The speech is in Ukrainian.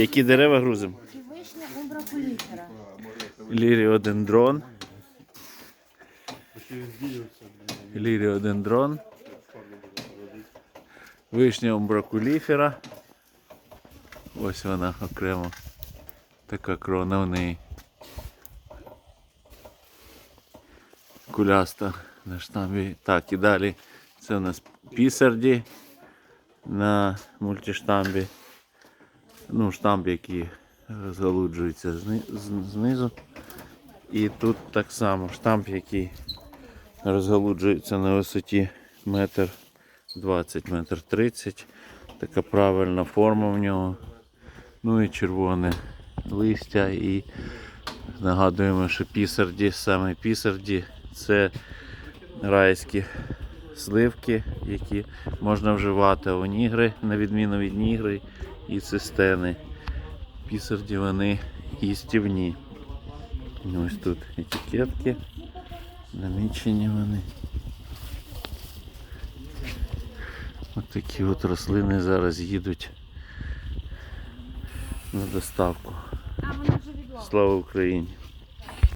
Які дерева грузимо? І вишня умбракуліфера. Ліріодендрон. Ліріодендрон. Вишня умбракуліфера. Ось вона окремо. Така крона в неї. Куляста на штамбі. Так, і далі це у нас пісарді на мультиштамбі. Ну, штамб, який розгалуджується знизу. І тут так само штамп, який розгалуджується на висоті метр 20, метр 30. Така правильна форма в нього. Ну і червоне листя. І нагадуємо, що пісарді, саме пісарді це райські сливки, які можна вживати у нігри, на відміну від нігри і цистени. Пісарді вони їстівні. Ось тут етикетки. Намічені вони. Ось такі от рослини зараз їдуть на доставку. Слава Україні!